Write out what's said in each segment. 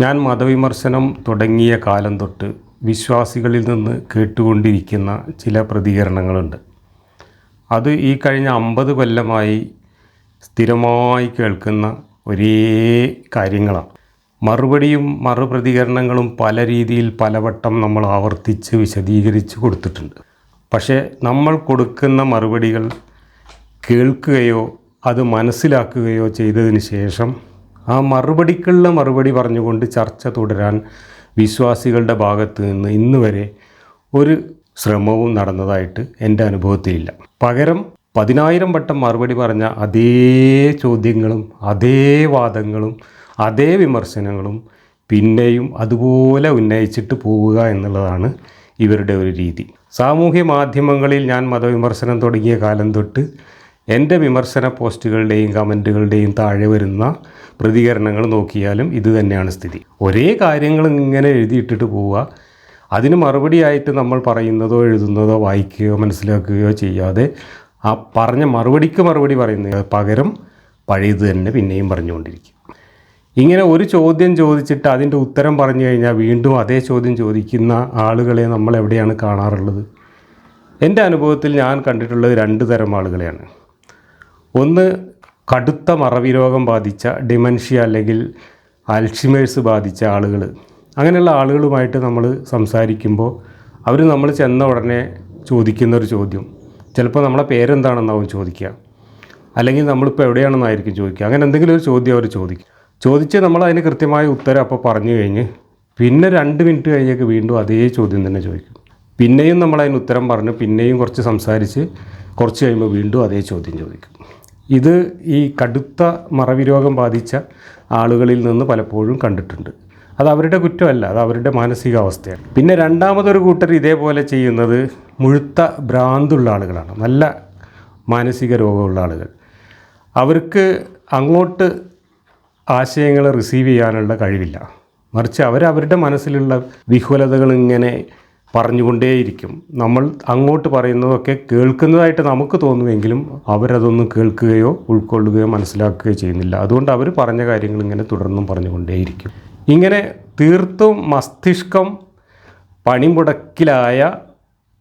ഞാൻ മതവിമർശനം തുടങ്ങിയ കാലം തൊട്ട് വിശ്വാസികളിൽ നിന്ന് കേട്ടുകൊണ്ടിരിക്കുന്ന ചില പ്രതികരണങ്ങളുണ്ട്. അത് ഈ കഴിഞ്ഞ അമ്പത് കൊല്ലമായി സ്ഥിരമായി കേൾക്കുന്ന ഒരേ കാര്യങ്ങളാണ്. മറുപടിയും മറുപ്രതികരണങ്ങളും പല രീതിയിൽ പലവട്ടം നമ്മൾ ആവർത്തിച്ച് വിശദീകരിച്ച് കൊടുത്തിട്ടുണ്ട്. പക്ഷേ നമ്മൾ കൊടുക്കുന്ന മറുപടികൾ കേൾക്കുകയോ അത് മനസ്സിലാക്കുകയോ ചെയ്തതിന് ശേഷം ആ മറുപടിക്കുള്ള മറുപടി പറഞ്ഞുകൊണ്ട് ചർച്ച തുടരാൻ വിശ്വാസികളുടെ ഭാഗത്ത് നിന്ന് ഇന്ന് വരെ ഒരു ശ്രമവും നടന്നതായിട്ട് എന്റെ അനുഭവത്തിലില്ല. പകരം പതിനായിരം വട്ടം മറുപടി പറഞ്ഞ അതേ ചോദ്യങ്ങളും അതേ വാദങ്ങളും അതേ വിമർശനങ്ങളും പിന്നെയും അതുപോലെ ഉന്നയിച്ചിട്ട് പോവുക എന്നുള്ളതാണ് ഇവരുടെ ഒരു രീതി. സാമൂഹ്യ മാധ്യമങ്ങളിൽ ഞാൻ മതവിമർശനം തുടങ്ങിയ കാലം തൊട്ട് എന്റെ വിമർശന പോസ്റ്റുകളുടെയും കമന്റുകളുടെയും താഴെ വരുന്ന പ്രതികരണങ്ങൾ നോക്കിയാലും ഇത് തന്നെയാണ് സ്ഥിതി. ഒരേ കാര്യങ്ങൾ ഇങ്ങനെ എഴുതിയിട്ടിട്ട് പോവുക. അതിന് മറുപടിയായിട്ട് നമ്മൾ പറയുന്നതോ എഴുതുന്നതോ വായിക്കുകയോ മനസ്സിലാക്കുകയോ ചെയ്യാതെ ആ പറഞ്ഞ മറുപടിക്ക് മറുപടി പറയുന്ന പകരം പഴയത് തന്നെ പിന്നെയും പറഞ്ഞുകൊണ്ടിരിക്കും. ഇങ്ങനെ ഒരു ചോദ്യം ചോദിച്ചിട്ട് അതിന്റെ ഉത്തരം പറഞ്ഞു കഴിഞ്ഞാൽ വീണ്ടും അതേ ചോദ്യം ചോദിക്കുന്ന ആളുകളെ നമ്മൾ എവിടെയാണ് കാണാറുള്ളത്? എന്റെ അനുഭവത്തിൽ ഞാൻ കണ്ടിട്ടുള്ളത് രണ്ട് തരം ആളുകളെയാണ്. ഒന്ന് കടുത്ത മറവി രോഗം ബാധിച്ച ഡിമൻഷ്യ അല്ലെങ്കിൽ അൽഷിമേഴ്സ് ബാധിച്ച ആളുകൾ അങ്ങനെയുള്ള ആളുകളുമായിട്ട് നമ്മൾ സംസാരിക്കുമ്പോൾ അവർ നമ്മൾ ചെന്ന ഉടനെ ചോദിക്കുന്നൊരു ചോദ്യം. ചിലപ്പോൾ നമ്മളെ പേരെന്താണെന്നാവും ചോദിക്കുക അല്ലെങ്കിൽ നമ്മളിപ്പോൾ എവിടെയാണെന്നായിരിക്കും ചോദിക്കുക അങ്ങനെ എന്തെങ്കിലും ഒരു ചോദ്യം അവർ ചോദിക്കും. ചോദിച്ച് നമ്മൾ അതിന് കൃത്യമായ ഉത്തരം അപ്പോൾ പറഞ്ഞു കഴിഞ്ഞ് പിന്നെ രണ്ട് മിനിറ്റ് കഴിഞ്ഞേക്ക് വീണ്ടും അതേ ചോദ്യം തന്നെ ചോദിക്കും. പിന്നെയും നമ്മൾ അതിന് ഉത്തരം പറഞ്ഞു പിന്നെയും കുറച്ച് സംസാരിച്ച് കുറച്ച് കഴിയുമ്പോൾ വീണ്ടും അതേ ചോദ്യം ചോദിക്കും. ഇത് ഈ കടുത്ത മറവി രോഗം ബാധിച്ച ആളുകളിൽ നിന്ന് പലപ്പോഴും കണ്ടിട്ടുണ്ട്. അത് അവരുടെ കുറ്റമല്ല അത് അവരുടെ മാനസികാവസ്ഥയാണ്. പിന്നെ രണ്ടാമതൊരു കൂട്ടർ ഇതേപോലെ ചെയ്യുന്നത് മുഴുത്ത ഭ്രാന്തുള്ള ആളുകളാണ്. നല്ല മാനസിക രോഗമുള്ള ആളുകൾ. അവർക്ക് അങ്ങോട്ട് ആശയങ്ങൾ റിസീവ് ചെയ്യാനുള്ള കഴിവില്ല. മറിച്ച് അവരവരുടെ മനസ്സിലുള്ള വിഹുലതകൾ ഇങ്ങനെ പറഞ്ഞുകൊണ്ടേയിരിക്കും. നമ്മൾ അങ്ങോട്ട് പറയുന്നതൊക്കെ കേൾക്കുന്നതായിട്ട് നമുക്ക് തോന്നുമെങ്കിലും അവരതൊന്നും കേൾക്കുകയോ ഉൾക്കൊള്ളുകയോ മനസ്സിലാക്കുകയോ ചെയ്യുന്നില്ല. അതുകൊണ്ട് അവർ പറഞ്ഞ കാര്യങ്ങൾ ഇങ്ങനെ തുടർന്നും പറഞ്ഞുകൊണ്ടേയിരിക്കും. ഇങ്ങനെ തീർത്തും മസ്തിഷ്കം പണിമുടക്കിലായ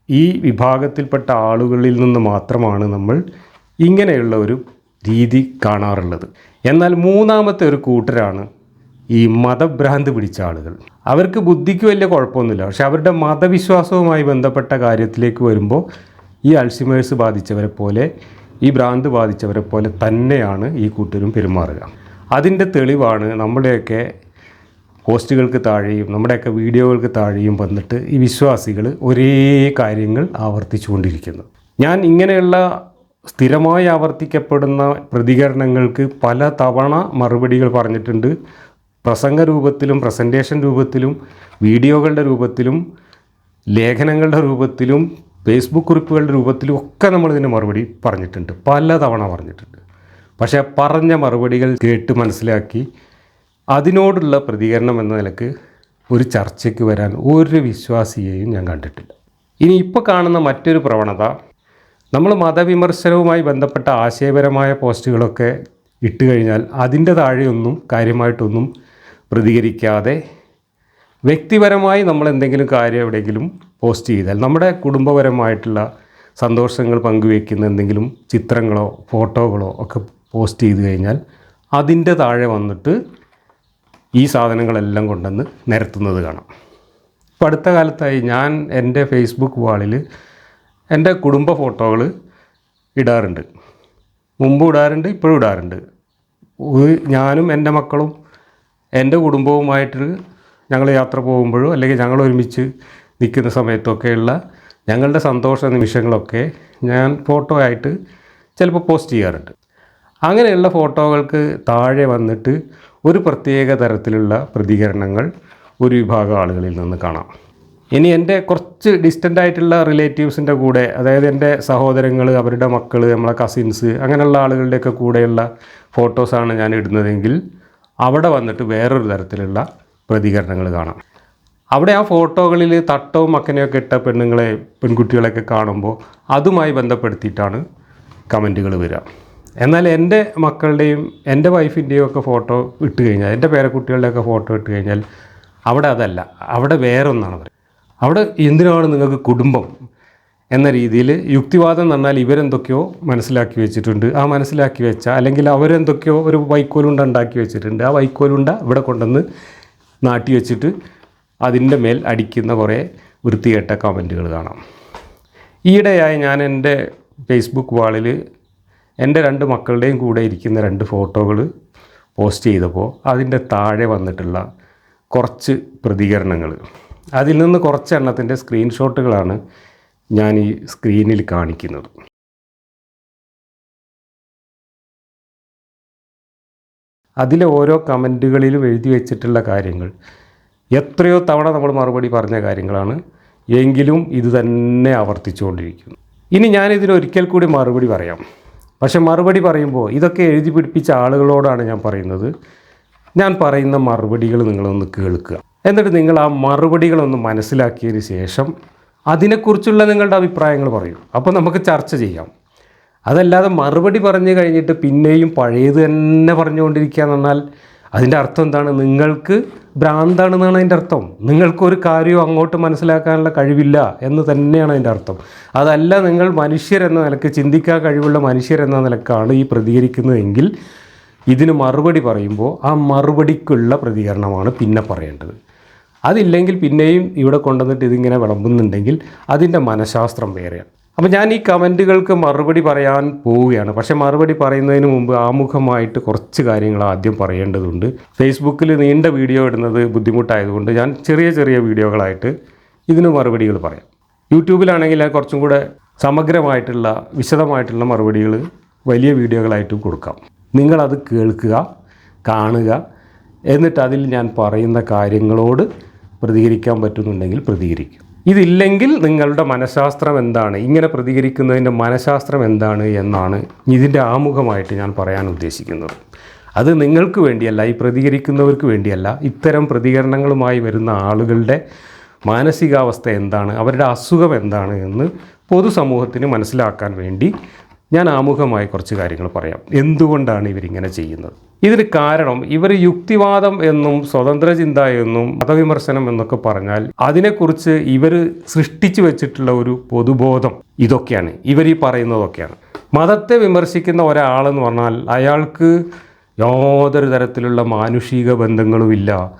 ഈ വിഭാഗത്തിൽപ്പെട്ട ആളുകളിൽ നിന്ന് മാത്രമാണ് നമ്മൾ ഇങ്ങനെയുള്ള ഒരു രീതി കാണാറുള്ളത്. എന്നാൽ മൂന്നാമത്തെ ഒരു കൂട്ടരാണ് ഈ മതഭ്രാന്ത് പിടിച്ച ആളുകൾ. അവർക്ക് ബുദ്ധിക്ക് വലിയ കുഴപ്പമൊന്നുമില്ല. പക്ഷെ അവരുടെ മതവിശ്വാസവുമായി ബന്ധപ്പെട്ട കാര്യത്തിലേക്ക് വരുമ്പോൾ ഈ അൾസിമേഴ്സ് ബാധിച്ചവരെ പോലെ ഈ ഭ്രാന്ത് ബാധിച്ചവരെ പോലെ തന്നെയാണ് ഈ കൂട്ടരും പെരുമാറുക. അതിന്റെ തെളിവാണ് നമ്മുടെയൊക്കെ പോസ്റ്റുകൾക്ക് താഴെയും നമ്മുടെയൊക്കെ വീഡിയോകൾക്ക് താഴെയും വന്നിട്ട് ഈ വിശ്വാസികൾ ഒരേ കാര്യങ്ങൾ ആവർത്തിച്ചുകൊണ്ടിരിക്കുന്നത് ഞാൻ ഇങ്ങനെയുള്ള സ്ഥിരമായി ആവർത്തിക്കപ്പെടുന്ന പ്രതികരണങ്ങൾക്ക് പല തവണ മറുപടികൾ പറഞ്ഞിട്ടുണ്ട്. പ്രസംഗ രൂപത്തിലും പ്രസന്റേഷൻ രൂപത്തിലും വീഡിയോകളുടെ രൂപത്തിലും ലേഖനങ്ങളുടെ രൂപത്തിലും ഫേസ്ബുക്ക് കുറിപ്പുകളുടെ രൂപത്തിലും ഒക്കെ നമ്മൾ നമ്മളിതിന് മറുപടി പറഞ്ഞിട്ടുണ്ട്. പല തവണ പറഞ്ഞിട്ടുണ്ട്. പക്ഷേ പറഞ്ഞ മറുപടികൾ കേട്ട് മനസ്സിലാക്കി അതിനോടുള്ള പ്രതികരണം എന്ന നിലയ്ക്ക് ഒരു ചർച്ചയ്ക്ക് വരാൻ ഒരു വിശ്വാസിയെയും ഞാൻ കണ്ടിട്ടില്ല. ഇനി ഇപ്പോൾ കാണുന്ന മറ്റൊരു പ്രവണത നമ്മൾ മതവിമർശനവുമായി ബന്ധപ്പെട്ട ആശയപരമായ പോസ്റ്റുകളൊക്കെ ഇട്ട് കഴിഞ്ഞാൽ അതിന്റെ താഴെയൊന്നും കാര്യമായിട്ടൊന്നും പ്രതികരിക്കാതെ വ്യക്തിപരമായി നമ്മൾ എന്തെങ്കിലും കാര്യം എവിടെയെങ്കിലും പോസ്റ്റ് ചെയ്താൽ നമ്മുടെ കുടുംബപരമായിട്ടുള്ള സന്തോഷങ്ങൾ പങ്കുവയ്ക്കുന്ന എന്തെങ്കിലും ചിത്രങ്ങളോ ഫോട്ടോകളോ ഒക്കെ പോസ്റ്റ് ചെയ്തു കഴിഞ്ഞാൽ അതിന്റെ താഴെ വന്നിട്ട് ഈ സാധനങ്ങളെല്ലാം കൊണ്ടുവന്ന് നിരത്തുന്നത് കാണാം. ഇപ്പം അടുത്ത കാലത്തായി ഞാൻ എന്റെ ഫേസ്ബുക്ക് വാളിൽ എന്റെ കുടുംബ ഫോട്ടോകൾ ഇടാറുണ്ട്. മുമ്പ് ഇടാറുണ്ട് ഇപ്പോഴും ഇടാറുണ്ട്. ഞാനും എന്റെ മക്കളും എന്റെ കുടുംബവുമായിട്ട് ഞങ്ങൾ യാത്ര പോകുമ്പോഴോ അല്ലെങ്കിൽ ഞങ്ങൾ ഒരുമിച്ച് നിൽക്കുന്ന സമയത്തൊക്കെയുള്ള ഞങ്ങളുടെ സന്തോഷ നിമിഷങ്ങളൊക്കെ ഞാൻ ഫോട്ടോ ആയിട്ട് ചിലപ്പോൾ പോസ്റ്റ് ചെയ്യാറുണ്ട്. അങ്ങനെയുള്ള ഫോട്ടോകൾക്ക് താഴെ വന്നിട്ട് ഒരു പ്രത്യേക തരത്തിലുള്ള പ്രതികരണങ്ങൾ ഒരു വിഭാഗം ആളുകളിൽ നിന്ന് കാണാം. ഇനി എന്റെ കുറച്ച് ഡിസ്റ്റന്റ് ആയിട്ടുള്ള റിലേറ്റീവ്സിന്റെ കൂടെ അതായത് എന്റെ സഹോദരങ്ങൾ അവരുടെ മക്കൾ നമ്മളെ കസിൻസ് അങ്ങനെയുള്ള ആളുകളുടെയൊക്കെ കൂടെയുള്ള ഫോട്ടോസാണ് ഞാൻ ഇടുന്നതെങ്കിൽ അവിടെ വന്നിട്ട് വേറൊരു തരത്തിലുള്ള പ്രതികരണങ്ങൾ കാണാം. അവിടെ ആ ഫോട്ടോകളിൽ തട്ടവും മക്കനെയൊക്കെ ഇട്ട പെണ്ണുങ്ങളെ പെൺകുട്ടികളെയൊക്കെ കാണുമ്പോൾ അതുമായി ബന്ധപ്പെടുത്തിയിട്ടാണ് കമന്റുകൾ വരിക. എന്നാൽ എന്റെ മക്കളുടെയും എന്റെ വൈഫിന്റെയും ഒക്കെ ഫോട്ടോ ഇട്ട് കഴിഞ്ഞാൽ എന്റെ പേരക്കുട്ടികളുടെയൊക്കെ ഫോട്ടോ ഇട്ട് കഴിഞ്ഞാൽ അവിടെ അതല്ല അവിടെ വേറൊന്നാണ് പറയുന്നത് അവിടെ എന്തിനാണ് നിങ്ങൾക്ക് കുടുംബം എന്ന രീതിയിൽ യുക്തിവാദം എന്ന് പറഞ്ഞാൽ ഇവരെന്തൊക്കെയോ മനസ്സിലാക്കി വെച്ചിട്ടുണ്ട്. ആ മനസ്സിലാക്കി വെച്ച അല്ലെങ്കിൽ അവരെന്തൊക്കെയോ ഒരു വൈക്കോലുണ്ട ഉണ്ടാക്കി വെച്ചിട്ടുണ്ട്. ആ വൈക്കോലുണ്ട ഇവിടെ കൊണ്ടുവന്ന് നാട്ടി വെച്ചിട്ട് അതിന്റെ മേൽ അടിക്കുന്ന കുറേ വൃത്തികെട്ട കമന്റുകൾ കാണാം. ഈയിടെയായി ഞാൻ എന്റെ ഫേസ്ബുക്ക് വാളിൽ എന്റെ രണ്ട് മക്കളുടെയും കൂടെ ഇരിക്കുന്ന രണ്ട് ഫോട്ടോകൾ പോസ്റ്റ് ചെയ്തപ്പോൾ അതിന്റെ താഴെ വന്നിട്ടുള്ള കുറച്ച് പ്രതികരണങ്ങൾ. അതിൽ നിന്ന് കുറച്ച് എണ്ണത്തിന്റെ സ്ക്രീൻഷോട്ടുകളാണ് ഞാൻ ഈ സ്ക്രീനിൽ കാണിക്കുന്നത്. അതിലെ ഓരോ കമന്റുകളിലും എഴുതി വെച്ചിട്ടുള്ള കാര്യങ്ങൾ എത്രയോ തവണ നമ്മൾ മറുപടി പറഞ്ഞ കാര്യങ്ങളാണ് എങ്കിലും ഇത് തന്നെ ആവർത്തിച്ചുകൊണ്ടിരിക്കുന്നു. ഇനി ഞാനിതിന് ഒരിക്കൽ കൂടി മറുപടി പറയാം. പക്ഷെ മറുപടി പറയുമ്പോൾ ഇതൊക്കെ എഴുതി പിടിപ്പിച്ച ആളുകളോടാണ് ഞാൻ പറയുന്നത്. ഞാൻ പറയുന്ന മറുപടികൾ നിങ്ങളൊന്ന് കേൾക്കുക. എന്നിട്ട് നിങ്ങൾ ആ മറുപടികളൊന്ന് മനസ്സിലാക്കിയതിന് ശേഷം അതിനെക്കുറിച്ചുള്ള നിങ്ങളുടെ അഭിപ്രായങ്ങൾ പറയൂ. അപ്പോൾ നമുക്ക് ചർച്ച ചെയ്യാം. അതല്ലാതെ മറുപടി പറഞ്ഞു കഴിഞ്ഞിട്ട് പിന്നെയും പഴയത് തന്നെ പറഞ്ഞുകൊണ്ടിരിക്കുക എന്ന് പറഞ്ഞാൽ അതിന്റെ അർത്ഥം എന്താണ്? നിങ്ങൾക്ക് ഭ്രാന്താണെന്നാണ് അതിന്റെ അർത്ഥം. നിങ്ങൾക്കൊരു കാര്യവും അങ്ങോട്ട് മനസ്സിലാക്കാനുള്ള കഴിവില്ല എന്ന് തന്നെയാണ് അതിന്റെ അർത്ഥം. അതല്ല നിങ്ങൾ മനുഷ്യരെന്ന നിലയ്ക്ക് ചിന്തിക്കാൻ കഴിവുള്ള മനുഷ്യരെന്ന നിലക്കാണ് ഈ പ്രതികരിക്കുന്നതെങ്കിൽ ഇതിന് മറുപടി പറയുമ്പോൾ ആ മറുപടിക്കുള്ള പ്രതികരണമാണ് പിന്നെ പറയേണ്ടത്. അതില്ലെങ്കിൽ പിന്നെയും ഇവിടെ കൊണ്ടുവന്നിട്ട് ഇതിങ്ങനെ വിളമ്പുന്നുണ്ടെങ്കിൽ അതിന്റെ മനഃശാസ്ത്രം വേറെയാണ് അപ്പോൾ ഞാൻ ഈ കമന്റുകൾക്ക് മറുപടി പറയാൻ പോവുകയാണ്. പക്ഷേ മറുപടി പറയുന്നതിന് മുമ്പ് ആമുഖമായിട്ട് കുറച്ച് കാര്യങ്ങൾ ആദ്യം പറയേണ്ടതുണ്ട്. ഫേസ്ബുക്കിൽ നീണ്ട വീഡിയോ ഇടുന്നത് ബുദ്ധിമുട്ടായതുകൊണ്ട് ഞാൻ ചെറിയ ചെറിയ വീഡിയോകളായിട്ട് ഇതിന് മറുപടികൾ പറയാം. യൂട്യൂബിലാണെങ്കിൽ കുറച്ചും കൂടെ സമഗ്രമായിട്ടുള്ള വിശദമായിട്ടുള്ള മറുപടികൾ വലിയ വീഡിയോകളായിട്ടും കൊടുക്കാം. നിങ്ങളത് കേൾക്കുക കാണുക എന്നിട്ട് അതിൽ ഞാൻ പറയുന്ന കാര്യങ്ങളോട് പ്രതികരിക്കാൻ പറ്റുന്നുണ്ടെങ്കിൽ പ്രതികരിക്കും. ഇതില്ലെങ്കിൽ നിങ്ങളുടെ മനഃശാസ്ത്രം എന്താണ്? ഇങ്ങനെ പ്രതികരിക്കുന്നതിന്റെ മനഃശാസ്ത്രം എന്താണ് എന്നാണ് ഇതിന്റെ ആമുഖമായിട്ട് ഞാൻ പറയാൻ ഉദ്ദേശിക്കുന്നത്. അത് നിങ്ങൾക്ക് വേണ്ടിയല്ല ഈ പ്രതികരിക്കുന്നവർക്ക് വേണ്ടിയല്ല. ഇത്തരം പ്രതികരണങ്ങളുമായി വരുന്ന ആളുകളുടെ മാനസികാവസ്ഥ എന്താണ്? അവരുടെ അസുഖം എന്താണ് എന്ന് പൊതുസമൂഹത്തിന് മനസ്സിലാക്കാൻ വേണ്ടി ഞാൻ ആമുഖമായി കുറച്ച് കാര്യങ്ങൾ പറയാം. എന്തുകൊണ്ടാണ് ഇവരിങ്ങനെ ചെയ്യുന്നത്? ഇതിന് കാരണം ഇവർ യുക്തിവാദം എന്നും സ്വതന്ത്ര ചിന്ത എന്നും മതവിമർശനം എന്നൊക്കെ പറഞ്ഞാൽ അതിനെക്കുറിച്ച് ഇവർ സൃഷ്ടിച്ചു വെച്ചിട്ടുള്ള ഒരു പൊതുബോധം ഇതൊക്കെയാണ്. ഇവർ ഈ പറയുന്നതൊക്കെയാണ്. മതത്തെ വിമർശിക്കുന്ന ഒരാളെന്ന് പറഞ്ഞാൽ അയാൾക്ക് യാതൊരു തരത്തിലുള്ള മാനുഷിക ബന്ധങ്ങളുമില്ല.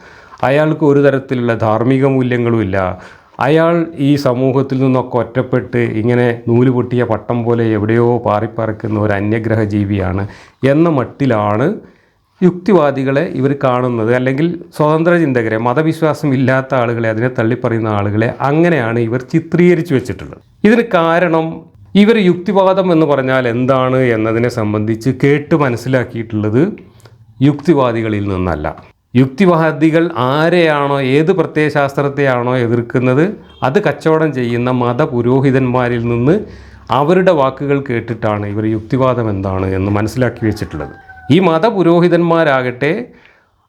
അയാൾക്ക് ഒരു തരത്തിലുള്ള ധാർമ്മിക മൂല്യങ്ങളുമില്ല. അയാൾ ഈ സമൂഹത്തിൽ നിന്നൊക്കെ ഒറ്റപ്പെട്ട് ഇങ്ങനെ നൂൽ പൊട്ടിയ പട്ടം പോലെ എവിടെയോ പാറിപ്പറക്കുന്ന ഒരു അന്യഗ്രഹ ജീവിയാണ് എന്ന മട്ടിലാണ് യുക്തിവാദികളെ ഇവർ കാണുന്നത്. അല്ലെങ്കിൽ സ്വതന്ത്ര ചിന്തകരെ മതവിശ്വാസം ഇല്ലാത്ത ആളുകളെ അതിനെ തള്ളിപ്പറയുന്ന ആളുകളെ അങ്ങനെയാണ് ഇവർ ചിത്രീകരിച്ചു വെച്ചിട്ടുള്ളത്. ഇതിന് കാരണം ഇവർ യുക്തിവാദം എന്ന് പറഞ്ഞാൽ എന്താണ് എന്നതിനെ സംബന്ധിച്ച് കേട്ട് മനസ്സിലാക്കിയിട്ടുള്ളത് യുക്തിവാദികളിൽ നിന്നല്ല. യുക്തിവാദികൾ ആരെയാണോ ഏത് പ്രത്യയശാസ്ത്രത്തെയാണോ എതിർക്കുന്നത് അത് കച്ചവടം ചെയ്യുന്ന മതപുരോഹിതന്മാരിൽ നിന്ന് അവരുടെ വാക്കുകൾ കേട്ടിട്ടാണ് ഇവർ യുക്തിവാദം എന്താണ് എന്ന് മനസ്സിലാക്കി വെച്ചിട്ടുള്ളത്. ഈ മതപുരോഹിതന്മാരാകട്ടെ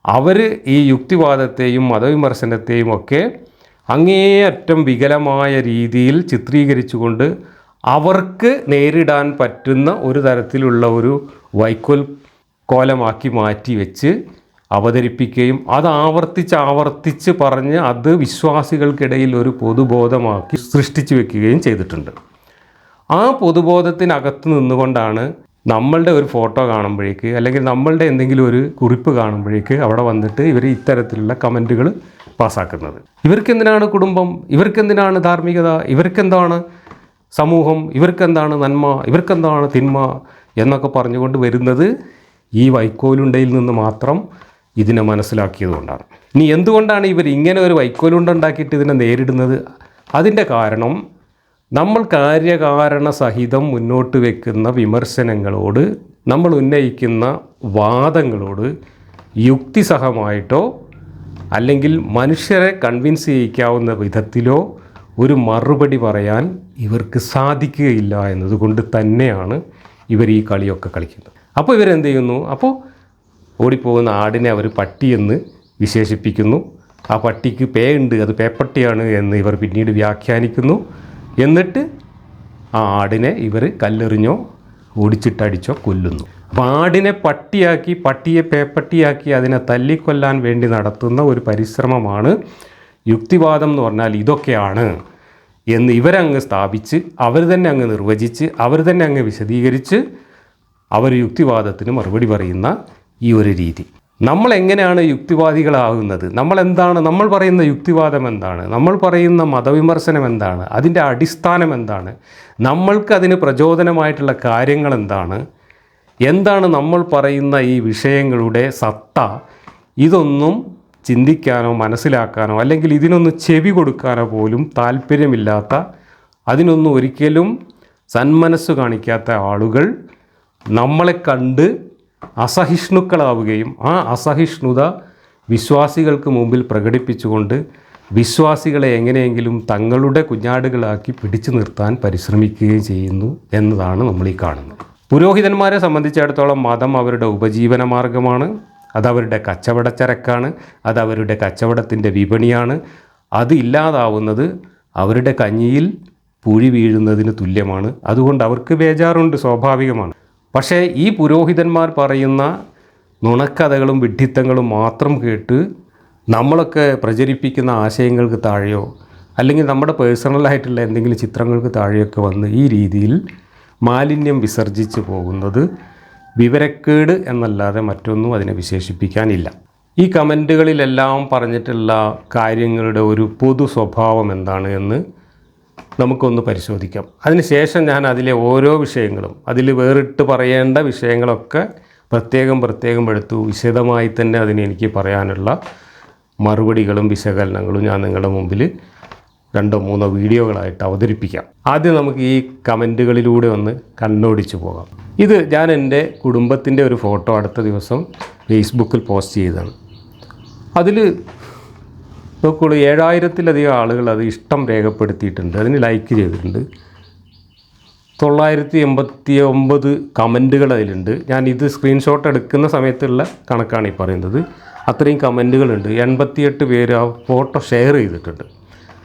അവർ ഈ യുക്തിവാദത്തെയും മതവിമർശനത്തെയും ഒക്കെ അങ്ങേയറ്റം വികലമായ രീതിയിൽ ചിത്രീകരിച്ചുകൊണ്ട് അവർക്ക് നേരിടാൻ പറ്റുന്ന ഒരു തരത്തിലുള്ള ഒരു വൈക്കോൽ കോലമാക്കി മാറ്റി വെച്ച് അവതരിപ്പിക്കുകയും അത് ആവർത്തിച്ച് ആവർത്തിച്ച് പറഞ്ഞ് അത് വിശ്വാസികൾക്കിടയിൽ ഒരു പൊതുബോധമാക്കി സൃഷ്ടിച്ചു വെക്കുകയും ചെയ്തിട്ടുണ്ട്. ആ പൊതുബോധത്തിനകത്ത് നിന്നുകൊണ്ടാണ് നമ്മളുടെ ഒരു ഫോട്ടോ കാണുമ്പോഴേക്ക് അല്ലെങ്കിൽ നമ്മളുടെ എന്തെങ്കിലും ഒരു കുറിപ്പ് കാണുമ്പോഴേക്ക് അവിടെ വന്നിട്ട് ഇവർ ഇത്തരത്തിലുള്ള കമന്റുകൾ പാസ്സാക്കുന്നത്. ഇവർക്കെന്തിനാണ് കുടുംബം? ഇവർക്കെന്തിനാണ് ധാർമ്മികത? ഇവർക്കെന്താണ് സമൂഹം? ഇവർക്കെന്താണ് നന്മ? ഇവർക്കെന്താണ് തിന്മ? എന്നൊക്കെ പറഞ്ഞുകൊണ്ട് വരുന്നത് ഈ വൈക്കോലുണ്ടയിൽ നിന്ന് മാത്രം ഇതിനെ മനസ്സിലാക്കിയതുകൊണ്ടാണ് ഇനി എന്തുകൊണ്ടാണ് ഇവർ ഇങ്ങനെ ഒരു വൈക്കോലുണ്ടാക്കിയിട്ട് ഇതിനെ നേരിടുന്നത്? അതിന്റെ കാരണം നമ്മൾ കാര്യകാരണ സഹിതം മുന്നോട്ട് വെക്കുന്ന വിമർശനങ്ങളോട് നമ്മൾ ഉന്നയിക്കുന്ന വാദങ്ങളോട് യുക്തിസഹമായിട്ടോ അല്ലെങ്കിൽ മനുഷ്യരെ കൺവിൻസ് ചെയ്യിക്കാവുന്ന വിധത്തിലോ ഒരു മറുപടി പറയാൻ ഇവർക്ക് സാധിക്കുകയില്ല എന്നതുകൊണ്ട് തന്നെയാണ് ഇവർ ഈ കളിയൊക്കെ കളിക്കുന്നത്. അപ്പോൾ ഇവരെന്ത് ചെയ്യുന്നു? അപ്പോൾ ഓടിപ്പോകുന്ന ആടിനെ അവർ പട്ടിയെന്ന് വിശേഷിപ്പിക്കുന്നു. ആ പട്ടിക്ക് പേ ഉണ്ട് അത് പേപ്പട്ടിയാണ് എന്ന് ഇവർ പിന്നീട് വ്യാഖ്യാനിക്കുന്നു. എന്നിട്ട് ആ ആടിനെ ഇവർ കല്ലെറിഞ്ഞോ ഓടിച്ചിട്ടടിച്ചോ കൊല്ലുന്നു. അപ്പോൾ ആടിനെ പട്ടിയാക്കി പട്ടിയെ പേപ്പട്ടിയാക്കി അതിനെ തല്ലിക്കൊല്ലാൻ വേണ്ടി നടത്തുന്ന ഒരു പരിശ്രമമാണ് യുക്തിവാദം എന്ന് പറഞ്ഞാൽ ഇതൊക്കെയാണ് എന്ന് ഇവരങ്ങ് സ്ഥാപിച്ച് അവർ തന്നെ അങ്ങ് നിർവചിച്ച് അവർ തന്നെ അങ്ങ് വിശദീകരിച്ച് അവർ യുക്തിവാദത്തിന് മറുപടി പറയുന്ന ഈ ഒരു രീതി. നമ്മൾ എങ്ങനെയാണ് യുക്തിവാദികളാകുന്നത്? നമ്മൾ എന്താണ് നമ്മൾ പറയുന്ന യുക്തിവാദം എന്താണ്? നമ്മൾ പറയുന്ന മതവിമർശനം എന്താണ്? അതിന്റെ അടിസ്ഥാനം എന്താണ്? നമ്മൾക്ക് അതിന് പ്രചോദനമായിട്ടുള്ള കാര്യങ്ങൾ എന്താണ്? എന്താണ് നമ്മൾ പറയുന്ന ഈ വിഷയങ്ങളുടെ സത്ത? ഇതൊന്നും ചിന്തിക്കാനോ മനസ്സിലാക്കാനോ അല്ലെങ്കിൽ ഇതിനൊന്നും ചെവി കൊടുക്കാനോ പോലും താല്പര്യമില്ലാത്ത അതിനൊന്നും ഒരിക്കലും സന്മനസ്സ് കാണിക്കാത്ത ആളുകൾ നമ്മളെ കണ്ട് അസഹിഷ്ണുക്കളാവുകയും ആ അസഹിഷ്ണുത വിശ്വാസികൾക്ക് മുമ്പിൽ പ്രകടിപ്പിച്ചുകൊണ്ട് വിശ്വാസികളെ എങ്ങനെയെങ്കിലും തങ്ങളുടെ കുഞ്ഞാടുകളാക്കി പിടിച്ചു നിർത്താൻ പരിശ്രമിക്കുകയും ചെയ്യുന്നു എന്നതാണ് നമ്മൾ ഈ കാണുന്നത്. പുരോഹിതന്മാരെ സംബന്ധിച്ചിടത്തോളം മതം അവരുടെ ഉപജീവന മാർഗമാണ്. അതവരുടെ കച്ചവടച്ചരക്കാണ് അതവരുടെ കച്ചവടത്തിന്റെ വിപണിയാണ്. അത് ഇല്ലാതാവുന്നത് അവരുടെ കഞ്ഞിയിൽ പുഴി വീഴുന്നതിന് തുല്യമാണ്. അതുകൊണ്ട് അവർക്ക് ബേജാറുണ്ട് സ്വാഭാവികമാണ്. പക്ഷേ ഈ പുരോഹിതന്മാർ പറയുന്ന നുണക്കഥകളും വിഡ്ഢിത്തങ്ങളും മാത്രം കേട്ട് നമ്മളൊക്കെ പ്രചരിപ്പിക്കുന്ന ആശയങ്ങൾക്ക് താഴെയോ അല്ലെങ്കിൽ നമ്മുടെ പേഴ്സണലായിട്ടുള്ള എന്തെങ്കിലും ചിത്രങ്ങൾക്ക് താഴെയൊക്കെ വന്ന് ഈ രീതിയിൽ മാലിന്യം വിസർജിച്ച് പോകുന്നത് വിവരക്കേട് എന്നല്ലാതെ മറ്റൊന്നും അതിനെ വിശേഷിപ്പിക്കാനില്ല. ഈ കമന്റുകളിലെല്ലാം പറഞ്ഞിട്ടുള്ള കാര്യങ്ങളുടെ ഒരു പൊതു സ്വഭാവം എന്താണ് എന്ന് നമുക്കൊന്ന് പരിശോധിക്കാം. അതിനുശേഷം ഞാൻ അതിലെ ഓരോ വിഷയങ്ങളും അതിൽ വേറിട്ട് പറയേണ്ട വിഷയങ്ങളൊക്കെ പ്രത്യേകം പ്രത്യേകം എടുത്തു വിശദമായി തന്നെ അതിന് എനിക്ക് പറയാനുള്ള മറുപടികളും വിശകലനങ്ങളും ഞാൻ നിങ്ങളുടെ മുമ്പിൽ രണ്ടോ മൂന്നോ വീഡിയോകളായിട്ട് അവതരിപ്പിക്കാം. ആദ്യം നമുക്ക് ഈ കമന്റുകളിലൂടെ ഒന്ന് കണ്ണോടിച്ചു പോകാം. ഇത് ഞാൻ എന്റെ കുടുംബത്തിന്റെ ഒരു ഫോട്ടോ അടുത്ത ദിവസം ഫേസ്ബുക്കിൽ പോസ്റ്റ് ചെയ്തതാണ്. അതിൽ നോക്കുള്ളൂ ഏഴായിരത്തിലധികം ആളുകൾ അത് ഇഷ്ടം രേഖപ്പെടുത്തിയിട്ടുണ്ട് അതിന് ലൈക്ക് ചെയ്തിട്ടുണ്ട്. തൊള്ളായിരത്തി എൺപത്തി ഒമ്പത് കമന്റുകൾ അതിലുണ്ട്. ഞാൻ ഇത് സ്ക്രീൻഷോട്ട് എടുക്കുന്ന സമയത്തുള്ള കണക്കാണ് ഈ പറയുന്നത്. അത്രയും കമന്റുകളുണ്ട്. എൺപത്തിയെട്ട് പേര് ആ ഫോട്ടോ ഷെയർ ചെയ്തിട്ടുണ്ട്.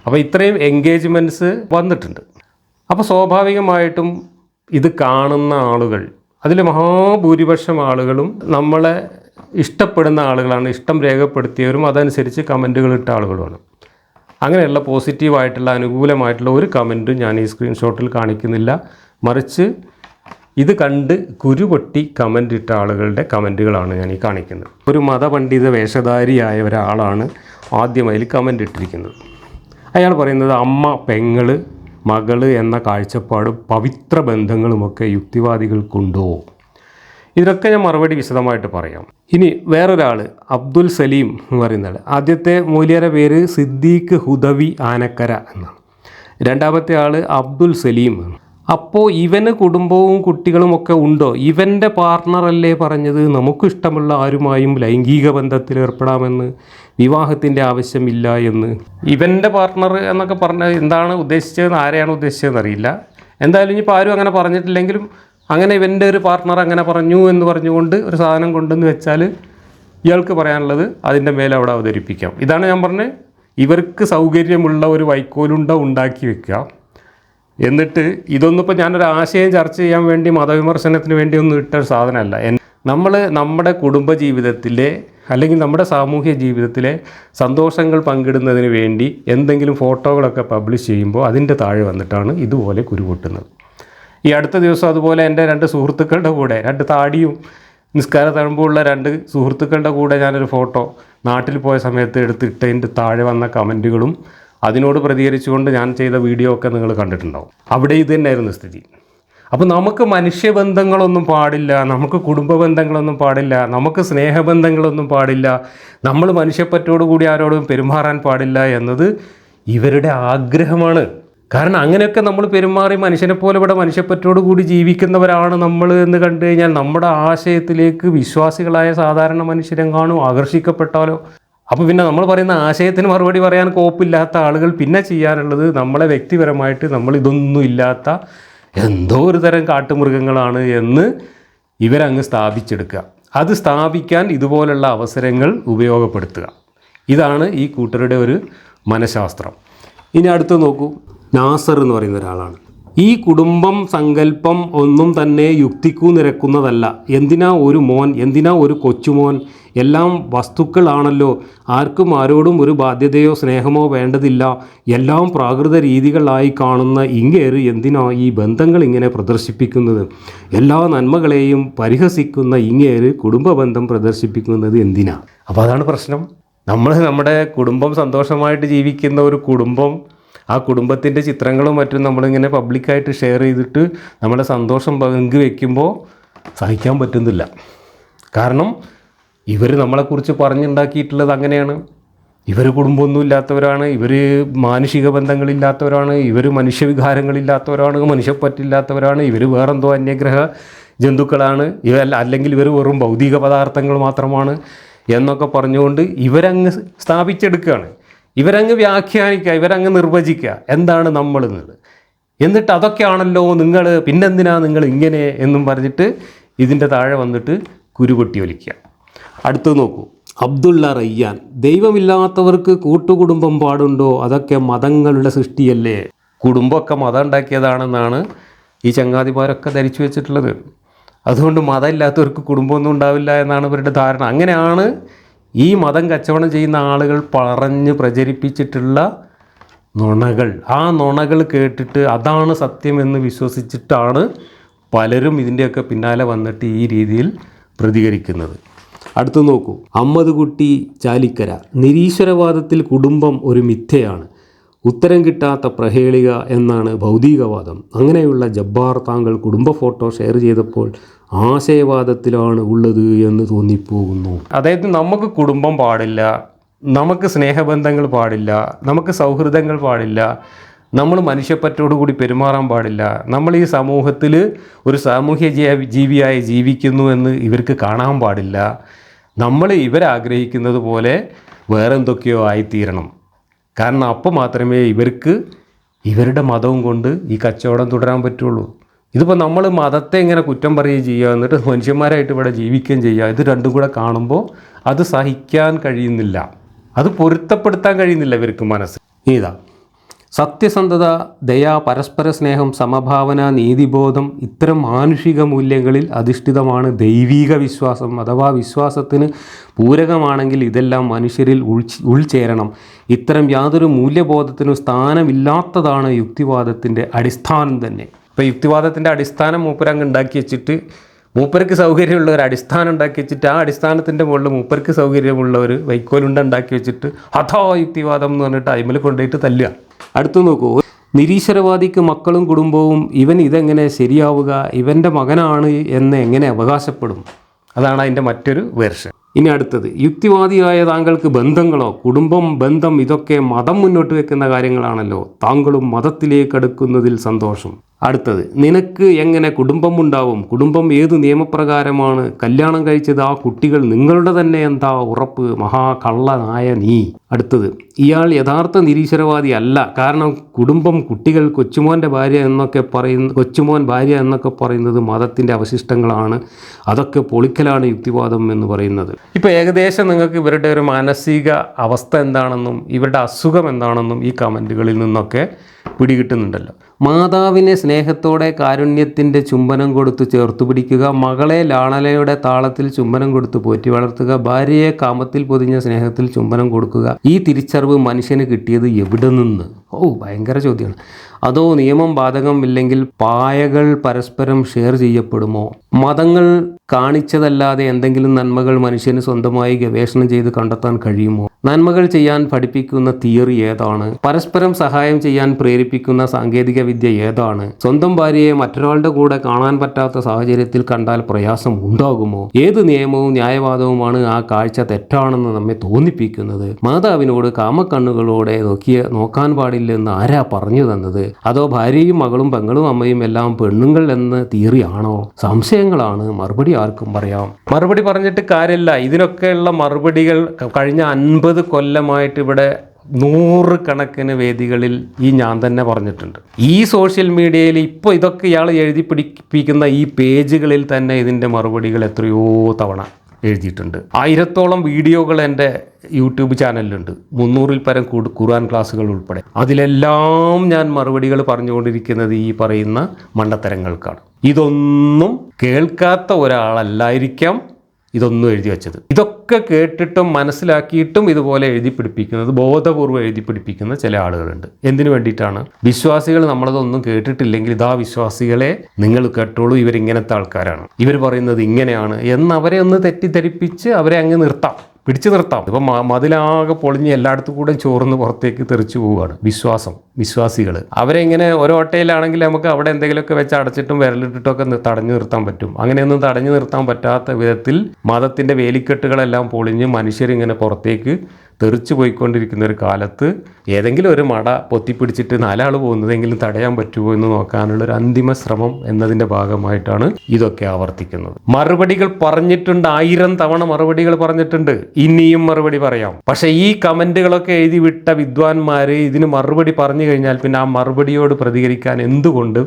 അപ്പോൾ ഇത്രയും എൻഗേജ്മെന്റ്സ് വന്നിട്ടുണ്ട്. അപ്പോൾ സ്വാഭാവികമായിട്ടും ഇത് കാണുന്ന ആളുകൾ അതിൽ മഹാഭൂരിപക്ഷം ആളുകളും നമ്മളെ ഇഷ്ടപ്പെടുന്ന ആളുകളാണ് ഇഷ്ടം രേഖപ്പെടുത്തിയവരും അതനുസരിച്ച് കമന്റുകൾ ഇട്ട ആളുകളുമാണ്. അങ്ങനെയുള്ള പോസിറ്റീവായിട്ടുള്ള അനുകൂലമായിട്ടുള്ള ഒരു കമന്റും ഞാൻ ഈ സ്ക്രീൻഷോട്ടിൽ കാണിക്കുന്നില്ല. മറിച്ച് ഇത് കണ്ട് കുരുപൊട്ടി കമന്റ് ഇട്ട ആളുകളുടെ കമന്റുകളാണ് ഞാൻ ഈ കാണിക്കുന്നത്. ഒരു മതപണ്ഡിത വേഷധാരിയായ ഒരാളാണ് ആദ്യം കമന്റ് ഇട്ടിരിക്കുന്നത്. അയാൾ പറയുന്നത് അമ്മ പെങ്ങൾ മകൾ എന്ന കാഴ്ചപ്പാടും പവിത്ര ബന്ധങ്ങളുമൊക്കെ യുക്തിവാദികൾക്കുണ്ടോ? ഇതിനൊക്കെ ഞാൻ മറുപടി വിശദമായിട്ട് പറയാം. ഇനി വേറൊരാൾ അബ്ദുൽ സലീം എന്ന് പറയുന്ന ആൾ ആദ്യത്തെ മൂല്യരുടെ പേര് സിദ്ദീഖ് ഹുദവി ആനക്കര എന്നാണ്. രണ്ടാമത്തെ ആൾ അബ്ദുൽ സലീം. അപ്പോൾ ഇവന് കുടുംബവും കുട്ടികളും ഒക്കെ ഉണ്ടോ? ഇവന്റെ പാർട്ണറല്ലേ പറഞ്ഞത്? നമുക്കിഷ്ടമുള്ള ആരുമായും ലൈംഗിക ബന്ധത്തിൽ ഏർപ്പെടാമെന്ന് വിവാഹത്തിന്റെ ആവശ്യമില്ല എന്ന്. ഇവന്റെ പാർട്ണർ എന്നൊക്കെ പറഞ്ഞ എന്താണ് ഉദ്ദേശിച്ചതെന്ന് ആരെയാണ് ഉദ്ദേശിച്ചതെന്ന് അറിയില്ല. എന്തായാലും ഇനിയിപ്പോൾ ആരും അങ്ങനെ പറഞ്ഞിട്ടില്ലെങ്കിലും അങ്ങനെ ഇവന്റെ ഒരു പാർട്ണർ അങ്ങനെ പറഞ്ഞു എന്ന് പറഞ്ഞുകൊണ്ട് ഒരു സാധനം കൊണ്ടെന്ന് വെച്ചാൽ ഇയാൾക്ക് പറയാനുള്ളത് അതിന്റെ മേലെ അവിടെ അവതരിപ്പിക്കാം. ഇതാണ് ഞാൻ പറഞ്ഞത്. ഇവർക്ക് സൗകര്യമുള്ള ഒരു വൈക്കോലുണ്ട ഉണ്ടാക്കി വെക്കുക. എന്നിട്ട് ഇതൊന്നിപ്പോൾ ഞാനൊരു ആശയം ചർച്ച ചെയ്യാൻ വേണ്ടി മതവിമർശനത്തിന് വേണ്ടി ഒന്നും ഇട്ട ഒരു സാധനമല്ല. നമ്മൾ നമ്മുടെ കുടുംബ ജീവിതത്തിലെ അല്ലെങ്കിൽ നമ്മുടെ സാമൂഹ്യ ജീവിതത്തിലെ സന്തോഷങ്ങൾ പങ്കിടുന്നതിന് വേണ്ടി എന്തെങ്കിലും ഫോട്ടോകളൊക്കെ പബ്ലിഷ് ചെയ്യുമ്പോൾ അതിന്റെ താഴെ വന്നിട്ടാണ് ഇതുപോലെ കുരുപൊട്ടുന്നത്. ഈ അടുത്ത ദിവസം അതുപോലെ എന്റെ രണ്ട് സുഹൃത്തുക്കളുടെ കൂടെ രണ്ട് താടിയും നിസ്കാര തഴമ്പുള്ള രണ്ട് സുഹൃത്തുക്കളുടെ കൂടെ ഞാനൊരു ഫോട്ടോ നാട്ടിൽ പോയ സമയത്ത് എടുത്തിട്ടതിന്റെ താഴെ വന്ന കമന്റുകളും അതിനോട് പ്രതികരിച്ചുകൊണ്ട് ഞാൻ ചെയ്ത വീഡിയോ ഒക്കെ നിങ്ങൾ കണ്ടിട്ടുണ്ടാവും. അവിടെ ഇത് തന്നെയായിരുന്നു സ്ഥിതി. അപ്പോൾ നമുക്ക് മനുഷ്യബന്ധങ്ങളൊന്നും പാടില്ല നമുക്ക് കുടുംബ ബന്ധങ്ങളൊന്നും പാടില്ല നമുക്ക് സ്നേഹബന്ധങ്ങളൊന്നും പാടില്ല നമ്മൾ മനുഷ്യപ്പറ്റോടുകൂടി ആരോടും പെരുമാറാൻ പാടില്ല എന്നത് ഇവരുടെ ആഗ്രഹമാണ്. കാരണം അങ്ങനെയൊക്കെ നമ്മൾ പെരുമാറി മനുഷ്യനെ പോലെ ഇവിടെ മനുഷ്യപ്പറ്റോട് കൂടി ജീവിക്കുന്നവരാണ് നമ്മൾ എന്ന് കണ്ടു കഴിഞ്ഞാൽ നമ്മുടെ ആശയത്തിലേക്ക് വിശ്വാസികളായ സാധാരണ മനുഷ്യരെ മനുഷ്യരെങ്ങാനും ആകർഷിക്കപ്പെട്ടാലോ? അപ്പോൾ പിന്നെ നമ്മൾ പറയുന്ന ആശയത്തിന് മറുപടി പറയാൻ കോപ്പില്ലാത്ത ആളുകൾ പിന്നെ ചെയ്യാനുള്ളത് നമ്മളെ വ്യക്തിപരമായിട്ട് നമ്മൾ ഇതൊന്നും ഇല്ലാത്ത എന്തോ ഒരു തരം കാട്ടുമൃഗങ്ങളാണ് എന്ന് ഇവരങ്ങ് സ്ഥാപിച്ചെടുക്കുക. അത് സ്ഥാപിക്കാൻ ഇതുപോലുള്ള അവസരങ്ങൾ ഉപയോഗപ്പെടുത്തുക. ഇതാണ് ഈ കൂട്ടരുടെ ഒരു മനഃശാസ്ത്രം. ഇനി അടുത്ത് നോക്കൂ. നാസർ എന്ന് പറയുന്ന ഒരാളാണ്. ഈ കുടുംബം സങ്കല്പം ഒന്നും തന്നെ യുക്തിക്കു നിരക്കുന്നതല്ല. എന്തിനാ ഒരു മോൻ എന്തിനാ ഒരു കൊച്ചുമോൻ? എല്ലാം വസ്തുക്കളാണല്ലോ. ആർക്കും ആരോടും ഒരു ബാധ്യതയോ സ്നേഹമോ വേണ്ടതില്ല. എല്ലാം പ്രാകൃത രീതികളായി കാണുന്ന ഇങ്ങേര് എന്തിനാ ഈ ബന്ധങ്ങൾ ഇങ്ങനെ പ്രദർശിപ്പിക്കുന്നത്? എല്ലാ നന്മകളെയും പരിഹസിക്കുന്ന ഇങ്ങേര് കുടുംബ ബന്ധം പ്രദർശിപ്പിക്കുന്നത് എന്തിനാ? അപ്പോൾ അതാണ് പ്രശ്നം. നമ്മൾ നമ്മുടെ കുടുംബം സന്തോഷമായിട്ട് ജീവിക്കുന്ന ഒരു കുടുംബം ആ കുടുംബത്തിന്റെ ചിത്രങ്ങളും മറ്റും നമ്മളിങ്ങനെ പബ്ലിക്കായിട്ട് ഷെയർ ചെയ്തിട്ട് നമ്മുടെ സന്തോഷം പങ്കുവെക്കുമ്പോൾ സഹിക്കാൻ പറ്റുന്നില്ല. കാരണം ഇവർ നമ്മളെക്കുറിച്ച് പറഞ്ഞുണ്ടാക്കിയിട്ടുള്ളത് അങ്ങനെയാണ്. ഇവർ കുടുംബമൊന്നും ഇല്ലാത്തവരാണ് ഇവർ മാനുഷിക ബന്ധങ്ങളില്ലാത്തവരാണ് ഇവർ മനുഷ്യവികാരങ്ങളില്ലാത്തവരാണ് മനുഷ്യപ്പറ്റില്ലാത്തവരാണ് ഇവർ വേറെന്തോ അന്യഗ്രഹ ജന്തുക്കളാണ് ഇവ അല്ലെങ്കിൽ ഇവർ വെറും ഭൗതിക പദാർത്ഥങ്ങൾ മാത്രമാണ് എന്നൊക്കെ പറഞ്ഞുകൊണ്ട് ഇവരങ്ങ് സ്ഥാപിച്ചെടുക്കുകയാണ്. ഇവരങ്ങ് വ്യാഖ്യാനിക്കുക ഇവരങ്ങ് നിർവചിക്കുക. എന്താണ് നമ്മൾ എന്നുള്ളത് എന്നിട്ട് അതൊക്കെയാണല്ലോ നിങ്ങൾ പിന്നെന്തിനാ നിങ്ങൾ ഇങ്ങനെ എന്നും പറഞ്ഞിട്ട് ഇതിന്റെ താഴെ വന്നിട്ട് കുരുപൊട്ടി വലിക്കുക അടുത്തത് നോക്കൂ. അബ്ദുള്ള റയ്യാൻ ദൈവമില്ലാത്തവർക്ക് കൂട്ടുകുടുംബം പാടുണ്ടോ? അതൊക്കെ മതങ്ങളുടെ സൃഷ്ടിയല്ലേ? കുടുംബമൊക്കെ മതം ഉണ്ടാക്കിയതാണെന്നാണ് ഈ ചങ്ങാതിമാരൊക്കെ ധരിച്ചു വെച്ചിട്ടുള്ളത്. അതുകൊണ്ട് മതമില്ലാത്തവർക്ക് കുടുംബമൊന്നും ഉണ്ടാവില്ല എന്നാണ് ഇവരുടെ ധാരണ. അങ്ങനെയാണ് ഈ മതം കച്ചവടം ചെയ്യുന്ന ആളുകൾ പറഞ്ഞ് പ്രചരിപ്പിച്ചിട്ടുള്ള നുണകൾ. ആ നുണകൾ കേട്ടിട്ട് അതാണ് സത്യമെന്ന് വിശ്വസിച്ചിട്ടാണ് പലരും ഇതിന്റെയൊക്കെ പിന്നാലെ വന്നിട്ട് ഈ രീതിയിൽ പ്രതികരിക്കുന്നത്. അടുത്തു നോക്കൂ. അമ്മദ് കുട്ടി ചാലിക്കര. നിരീശ്വരവാദത്തിൽ കുടുംബം ഒരു മിഥ്യയാണ്. ഉത്തരം കിട്ടാത്ത പ്രഹേളിക എന്നാണ് ഭൗതികവാദം. അങ്ങനെയുള്ള ജബ്ബാർ താങ്കൾ കുടുംബ ഫോട്ടോ ഷെയർ ചെയ്തപ്പോൾ ആശയവാദത്തിലാണ് ഉള്ളത് എന്ന് തോന്നിപ്പോകുന്നു. അതായത് നമുക്ക് കുടുംബം പാടില്ല നമുക്ക് സ്നേഹബന്ധങ്ങൾ പാടില്ല നമുക്ക് സൗഹൃദങ്ങൾ പാടില്ല നമ്മൾ മനുഷ്യപ്പറ്റോടുകൂടി പെരുമാറാൻ പാടില്ല നമ്മൾ ഈ സമൂഹത്തിൽ ഒരു സാമൂഹ്യ ജീവിയായി ജീവിക്കുന്നു എന്ന് ഇവർക്ക് കാണാൻ പാടില്ല. നമ്മൾ ഇവരാഗ്രഹിക്കുന്നത് പോലെ വേറെന്തൊക്കെയോ ആയിത്തീരണം. കാരണം അപ്പോൾ മാത്രമേ ഇവർക്ക് ഇവരുടെ മതവും കൊണ്ട് ഈ കച്ചവടം തുടരാൻ പറ്റുള്ളൂ. ഇതിപ്പോൾ നമ്മൾ മതത്തെ ഇങ്ങനെ കുറ്റം പറയുകയും ചെയ്യുക എന്നിട്ട് മനുഷ്യന്മാരായിട്ട് ഇവിടെ ജീവിക്കുകയും ചെയ്യുക ഇത് രണ്ടും കൂടെ കാണുമ്പോൾ അത് സഹിക്കാൻ കഴിയുന്നില്ല. അത് പൊരുത്തപ്പെടുത്താൻ കഴിയുന്നില്ല ഇവർക്ക് മനസ്സ്. ഇതാ. സത്യസന്ധത ദയ പരസ്പര സ്നേഹം സമഭാവന നീതിബോധം ഇത്തരം മാനുഷിക മൂല്യങ്ങളിൽ അധിഷ്ഠിതമാണ് ദൈവീക വിശ്വാസം അഥവാ വിശ്വാസത്തിന് പൂരകമാണെങ്കിൽ ഇതെല്ലാം മനുഷ്യരിൽ ഉൾച്ച് ഉൾച്ചേരണം. ഇത്തരം യാതൊരു മൂല്യബോധത്തിനും സ്ഥാനമില്ലാത്തതാണ് യുക്തിവാദത്തിന്റെ അടിസ്ഥാനം തന്നെ. ഇപ്പോൾ യുക്തിവാദത്തിന്റെ അടിസ്ഥാനം മൂപ്പരങ്ങ് ഉണ്ടാക്കി വെച്ചിട്ട് മൂപ്പർക്ക് സൗകര്യമുള്ള ഒരു അടിസ്ഥാനം ഉണ്ടാക്കി വെച്ചിട്ട് ആ അടിസ്ഥാനത്തിന്റെ മുകളിൽ മൂപ്പർക്ക് സൗകര്യമുള്ള ഒരു വൈക്കോലുണ്ട ഉണ്ടാക്കി വെച്ചിട്ട് അഥോ യുക്തിവാദം എന്ന് പറഞ്ഞിട്ട് അയിമൽ കൊണ്ടുപോയിട്ട് തല്ലുക. അടുത്തു നോക്കൂ നിരീശ്വരവാദിക്ക് മക്കളും കുടുംബവും ഇവൻ ഇതെങ്ങനെ ശരിയാവുക ഇവന്റെ മകനാണ് എന്ന് എങ്ങനെ അവകാശപ്പെടും? അതാണ് അതിന്റെ മറ്റൊരു വേർഷൻ. ഇനി അടുത്തത് യുക്തിവാദിയായ താങ്കൾക്ക് ബന്ധങ്ങളോ കുടുംബം ബന്ധം ഇതൊക്കെ മതം മുന്നോട്ട് വെക്കുന്ന കാര്യങ്ങളാണല്ലോ. താങ്കളും മതത്തിലേക്ക് അടുക്കുന്നതിൽ സന്തോഷം. അടുത്തത് നിനക്ക് എങ്ങനെ കുടുംബമുണ്ടാവും? കുടുംബം ഏത് നിയമപ്രകാരമാണ്? കല്യാണം കഴിച്ചത് ആ കുട്ടികൾ നിങ്ങളുടെ തന്നെ എന്താ ഉറപ്പ്? മഹാകള്ളനായ നീ. അടുത്തത് ഇയാൾ യഥാർത്ഥ നിരീശ്വരവാദി അല്ല. കാരണം കുടുംബം കുട്ടികൾ കൊച്ചുമോന്റെ ഭാര്യ എന്നൊക്കെ പറയുന്ന കൊച്ചുമോൻ ഭാര്യ എന്നൊക്കെ പറയുന്നത് മതത്തിന്റെ അവശിഷ്ടങ്ങളാണ്. അതൊക്കെ പൊളിക്കലാണ് യുക്തിവാദം എന്ന് പറയുന്നത്. ഇപ്പോൾ ഏകദേശം നിങ്ങൾക്ക് ഇവരുടെ ഒരു മാനസിക അവസ്ഥ എന്താണെന്നും ഇവരുടെ അസുഖം എന്താണെന്നും ഈ കമന്റുകളിൽ നിന്നൊക്കെ പിടികിട്ടുന്നുണ്ടല്ലോ. മാതാവിനെ സ്നേഹത്തോടെ കാരുണ്യത്തിന്റെ ചുംബനം കൊടുത്ത് ചേർത്ത് പിടിക്കുക മകളെ ലാണലയുടെ താളത്തിൽ ചുംബനം കൊടുത്ത് പോറ്റി വളർത്തുക ഭാര്യയെ കാമത്തിൽ പൊതിഞ്ഞ സ്നേഹത്തിൽ ചുംബനം കൊടുക്കുക. ഈ തിരിച്ചറിവ് മനുഷ്യന് കിട്ടിയത് എവിടെ നിന്ന്? ഓ ഭയങ്കര ചോദ്യമാണ്. അതോ നിയമം ബാധകമില്ലെങ്കിൽ പായകൾ പരസ്പരം ഷെയർ ചെയ്യപ്പെടുമോ? മതങ്ങൾ കാണിച്ചതല്ലാതെ എന്തെങ്കിലും നന്മകൾ മനുഷ്യന് സ്വന്തമായി ഗവേഷണം ചെയ്ത് കണ്ടെത്താൻ കഴിയുമോ? നന്മകൾ ചെയ്യാൻ പഠിപ്പിക്കുന്ന തിയറി ഏതാണ്? പരസ്പരം സഹായം ചെയ്യാൻ പ്രേരിപ്പിക്കുന്ന സാങ്കേതിക വിദ്യ ഏതാണ്? സ്വന്തം ഭാര്യയെ മറ്റൊരാളുടെ കൂടെ കാണാൻ പറ്റാത്ത സാഹചര്യത്തിൽ കണ്ടാൽ പ്രയാസം ഉണ്ടാകുമോ? ഏത് നിയമവും ന്യായവാദവുമാണ് ആ കാഴ്ച തെറ്റാണെന്ന് നമ്മെ തോന്നിപ്പിക്കുന്നത്? മാതാവിനോട് കാമക്കണ്ണുകളോടെ നോക്കിയ നോക്കാൻ പാടില്ലെന്ന് ആരാ പറഞ്ഞു തന്നത്? അതോ ഭാര്യയും മകളും പെങ്ങളും അമ്മയും എല്ലാം പെണ്ണുങ്ങൾ എന്ന് തിയറിയാണോ? സംശയങ്ങളാണ്. മറുപടി ആർക്കും പറയാം. മറുപടി പറഞ്ഞിട്ട് കാര്യമില്ല. ഇതിനൊക്കെയുള്ള മറുപടികൾ കഴിഞ്ഞ അൻപത് കൊല്ലമായിട്ട് ഇവിടെ നൂറുകണക്കിന് വേദികളിൽ ഈ ഞാൻ തന്നെ പറഞ്ഞിട്ടുണ്ട്. ഈ സോഷ്യൽ മീഡിയയിൽ ഇപ്പോൾ ഇതൊക്കെ ഇയാൾ എഴുതി പിടിപ്പിക്കുന്ന ഈ പേജുകളിൽ തന്നെ ഇതിന്റെ മറുപടികൾ എത്രയോ തവണ എഴുതിയിട്ടുണ്ട്. ആയിരത്തോളം വീഡിയോകൾ എന്റെ യൂട്യൂബ് ചാനലിലുണ്ട്. മുന്നൂറിൽ പരം കൂടു ഖുർആൻ ക്ലാസ്സുകൾ ഉൾപ്പെടെ. അതിലെല്ലാം ഞാൻ മറുപടികൾ പറഞ്ഞുകൊണ്ടിരിക്കുന്നത് ഈ പറയുന്ന മണ്ടത്തരങ്ങൾക്കാണ്. ഇതൊന്നും കേൾക്കാത്ത ഒരാളല്ലായിരിക്കാം. ഇതൊന്നും എഴുതി വെച്ചത്. ഇതൊക്കെ കേട്ടിട്ടും മനസ്സിലാക്കിയിട്ടും ഇതുപോലെ എഴുതി പിടിപ്പിക്കുന്നത് ബോധപൂർവം എഴുതി പിടിപ്പിക്കുന്ന ചില ആളുകളുണ്ട്. എന്തിനു വേണ്ടിയിട്ടാണ്? വിശ്വാസികൾ നമ്മളതൊന്നും കേട്ടിട്ടില്ലെങ്കിൽ ഇതാ വിശ്വാസികളെ നിങ്ങൾ കേട്ടോളൂ ഇവരിങ്ങനത്തെ ആൾക്കാരാണ്. ഇവർ പറയുന്നത് ഇങ്ങനെയാണ്. എന്ന് അവരെ ഒന്ന് തെറ്റിദ്ധരിപ്പിച്ച് അവരെ അങ്ങ് നിർത്താം. പിടിച്ചു നിർത്താം. ഇപ്പം മതിലാകെ പൊളിഞ്ഞ് എല്ലായിടത്തും കൂടെ ചോർന്ന് പുറത്തേക്ക് തെറിച്ചു പോവുകയാണ്. വിശ്വാസം വിശ്വാസികൾ അവരെ ഇങ്ങനെ ഓരോ ഓട്ടയിലാണെങ്കിൽ നമുക്ക് അവിടെ എന്തെങ്കിലുമൊക്കെ വെച്ച് അടച്ചിട്ടും വിരലിട്ടിട്ടൊക്കെ തടഞ്ഞു നിർത്താൻ പറ്റും. അങ്ങനെയൊന്നും തടഞ്ഞു നിർത്താൻ പറ്റാത്ത വിധത്തിൽ മതത്തിന്റെ വേലിക്കെട്ടുകളെല്ലാം പൊളിഞ്ഞ് മനുഷ്യരിങ്ങനെ പുറത്തേക്ക് തെറിച്ചു പോയിക്കൊണ്ടിരിക്കുന്ന ഒരു കാലത്ത് ഏതെങ്കിലും ഒരു മട പൊത്തിപ്പിടിച്ചിട്ട് നാലാൾ പോകുന്നതെങ്കിലും തടയാൻ പറ്റുമോ എന്ന് നോക്കാനുള്ള ഒരു അന്തിമ ശ്രമം എന്നതിന്റെ ഭാഗമായിട്ടാണ് ഇതൊക്കെ ആവർത്തിക്കുന്നത്. മറുപടികൾ പറഞ്ഞിട്ടുണ്ട് ആയിരം തവണ മറുപടികൾ പറഞ്ഞിട്ടുണ്ട്. ഇനിയും മറുപടി പറയാം. പക്ഷേ ഈ കമന്റുകളൊക്കെ എഴുതി വിട്ട വിദ്വാൻമാർ ഇതിന് മറുപടി പറഞ്ഞു കഴിഞ്ഞാൽ പിന്നെ ആ മറുപടിയോട് പ്രതികരിക്കാൻ എന്തുകൊണ്ട്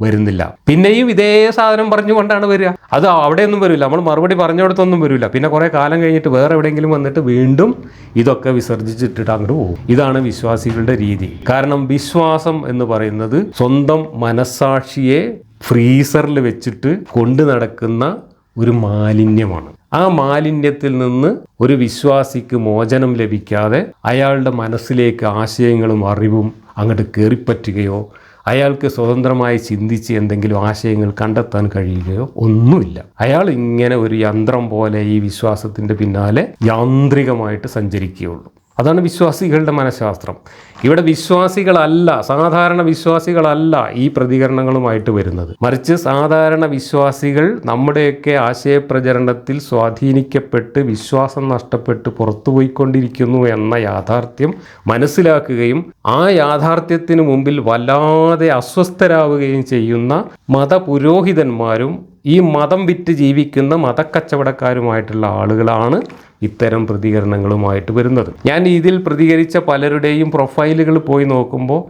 വരുന്നില്ല. പിന്നെയും ഇതേ സാധനം പറഞ്ഞുകൊണ്ടാണ് വരിക. അത് അവിടെയൊന്നും വരില്ല. നമ്മൾ മറുപടി പറഞ്ഞിടത്തൊന്നും വരില്ല. പിന്നെ കുറേ കാലം കഴിഞ്ഞിട്ട് വേറെ എവിടെയെങ്കിലും വന്നിട്ട് വീണ്ടും ഇതൊക്കെ വിസർജിച്ചിട്ടിട്ട് അങ്ങോട്ട് പോകും. ഇതാണ് വിശ്വാസികളുടെ രീതി. കാരണം വിശ്വാസം എന്ന് പറയുന്നത് സ്വന്തം മനസാക്ഷിയെ ഫ്രീസറിൽ വെച്ചിട്ട് കൊണ്ടു നടക്കുന്ന ഒരു മാലിന്യമാണ്. ആ മാലിന്യത്തിൽ നിന്ന് ഒരു വിശ്വാസിക്ക് മോചനം ലഭിക്കാതെ അയാളുടെ മനസ്സിലേക്ക് ആശയങ്ങളും അറിവും അങ്ങോട്ട് കയറിപ്പറ്റുകയോ അയാൾക്ക് സ്വതന്ത്രമായി ചിന്തിച്ച് എന്തെങ്കിലും ആശയങ്ങൾ കണ്ടെത്താൻ കഴിയുകയോ ഒന്നുമില്ല. അയാൾ ഇങ്ങനെ ഒരു യന്ത്രം പോലെ ഈ വിശ്വാസത്തിന്റെ പിന്നാലെ യാന്ത്രികമായിട്ട് സഞ്ചരിക്കുകയുള്ളൂ. അതാണ് വിശ്വാസികളുടെ മനഃശാസ്ത്രം. ഇവിടെ വിശ്വാസികളല്ല സാധാരണ വിശ്വാസികളല്ല ഈ പ്രതികരണങ്ങളുമായിട്ട് വരുന്നത്. മറിച്ച് സാധാരണ വിശ്വാസികൾ നമ്മുടെയൊക്കെ ആശയപ്രചരണത്തിൽ സ്വാധീനിക്കപ്പെട്ട് വിശ്വാസം നഷ്ടപ്പെട്ട് പുറത്തുപോയിക്കൊണ്ടിരിക്കുന്നു എന്ന യാഥാർത്ഥ്യം മനസ്സിലാക്കുകയും ആ യാഥാർത്ഥ്യത്തിന് മുമ്പിൽ വല്ലാതെ അസ്വസ്ഥരാവുകയും ചെയ്യുന്ന മതപുരോഹിതന്മാരും ഈ മതം വിറ്റ് ജീവിക്കുന്ന മതക്കച്ചവടക്കാരുമായിട്ടുള്ള ആളുകളാണ് ഇത്തരം പ്രതികരണങ്ങളുമായിട്ട് വരുന്നത്. ഞാൻ ഇതിൽ പ്രതികരിച്ച പലരുടെയും പ്രൊഫൈലുകൾ പോയി നോക്കുമ്പോൾ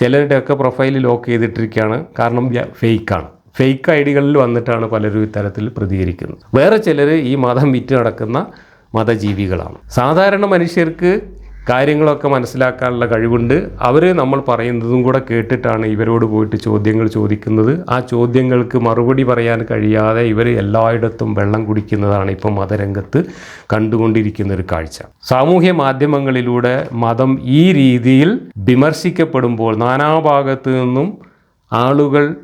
ചിലരുടെയൊക്കെ പ്രൊഫൈൽ ലോക്ക് ചെയ്തിട്ടിരിക്കുകയാണ്. കാരണം ഫേക്കാണ് ഫേക്ക് ഐ ഡികളിൽ വന്നിട്ടാണ് പലരും ഇത്തരത്തിൽ പ്രതികരിക്കുന്നത്. വേറെ ചിലർ ഈ മതം വിറ്റ് നടക്കുന്ന മതജീവികളാണ്. സാധാരണ മനുഷ്യർക്ക് കാര്യങ്ങളൊക്കെ മനസ്സിലാക്കാനുള്ള കഴിവുണ്ട്. അവർ നമ്മൾ പറയുന്നതും കൂടെ കേട്ടിട്ടാണ് ഇവരോട് പോയിട്ട് ചോദ്യങ്ങൾ ചോദിക്കുന്നത്. ആ ചോദ്യങ്ങൾക്ക് മറുപടി പറയാൻ കഴിയാതെ ഇവർ എല്ലായിടത്തും വെള്ളം കുടിക്കുന്നതാണ് ഇപ്പം മതരംഗത്ത് കണ്ടുകൊണ്ടിരിക്കുന്ന ഒരു കാഴ്ച. സാമൂഹ്യ മാധ്യമങ്ങളിലൂടെ മതം ഈ രീതിയിൽ വിമർശിക്കപ്പെടുമ്പോൾ നാനാഭാഗത്തു നിന്നും ആളുകൾ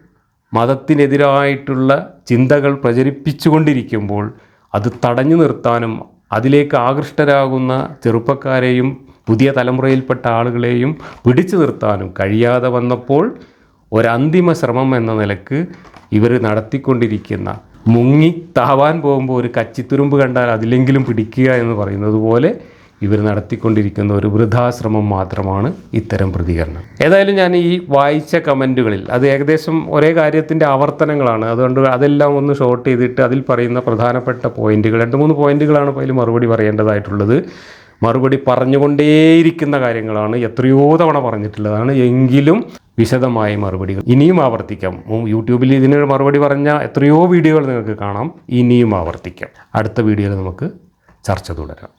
മതത്തിനെതിരായിട്ടുള്ള ചിന്തകൾ പ്രചരിപ്പിച്ചുകൊണ്ടിരിക്കുമ്പോൾ അത് തടഞ്ഞു നിർത്താനും അതിലേക്ക് ആകൃഷ്ടരാകുന്ന ചെറുപ്പക്കാരെയും പുതിയ തലമുറയിൽപ്പെട്ട ആളുകളെയും പിടിച്ചു നിർത്താനും കഴിയാതെ വന്നപ്പോൾ ഒരന്തിമ ശ്രമം എന്ന നിലയ്ക്ക് ഇവർ നടത്തിക്കൊണ്ടിരിക്കുന്ന മുങ്ങി താവാൻ പോകുമ്പോൾ ഒരു കച്ചിത്തുരുമ്പ് കണ്ടാൽ അതിലെങ്കിലും പിടിക്കുക എന്ന് പറയുന്നത് പോലെ ഇവർ നടത്തിക്കൊണ്ടിരിക്കുന്ന ഒരു വൃദ്ധാശ്രമം മാത്രമാണ് ഇത്തരം പ്രതികരണം. ഏതായാലും ഞാൻ ഈ വായിച്ച കമന്റുകളിൽ അത് ഏകദേശം ഒരേ കാര്യത്തിന്റെ ആവർത്തനങ്ങളാണ്. അതുകൊണ്ട് അതെല്ലാം ഒന്ന് ഷോർട്ട് ചെയ്തിട്ട് അതിൽ പറയുന്ന പ്രധാനപ്പെട്ട പോയിന്റുകൾ രണ്ട് മൂന്ന് പോയിന്റുകളാണ് അതിൽ മറുപടി പറയേണ്ടതായിട്ടുള്ളത്. മറുപടി പറഞ്ഞുകൊണ്ടേയിരിക്കുന്ന കാര്യങ്ങളാണ് എത്രയോ തവണ പറഞ്ഞിട്ടുള്ളതാണ്. എങ്കിലും വിശദമായ മറുപടികൾ ഇനിയും ആവർത്തിക്കാം. യൂട്യൂബിൽ ഇതിന് മറുപടി പറഞ്ഞ എത്രയോ വീഡിയോകൾ നിങ്ങൾക്ക് കാണാം. ഇനിയും ആവർത്തിക്കാം. അടുത്ത വീഡിയോയിൽ നമുക്ക് ചർച്ച തുടരാം.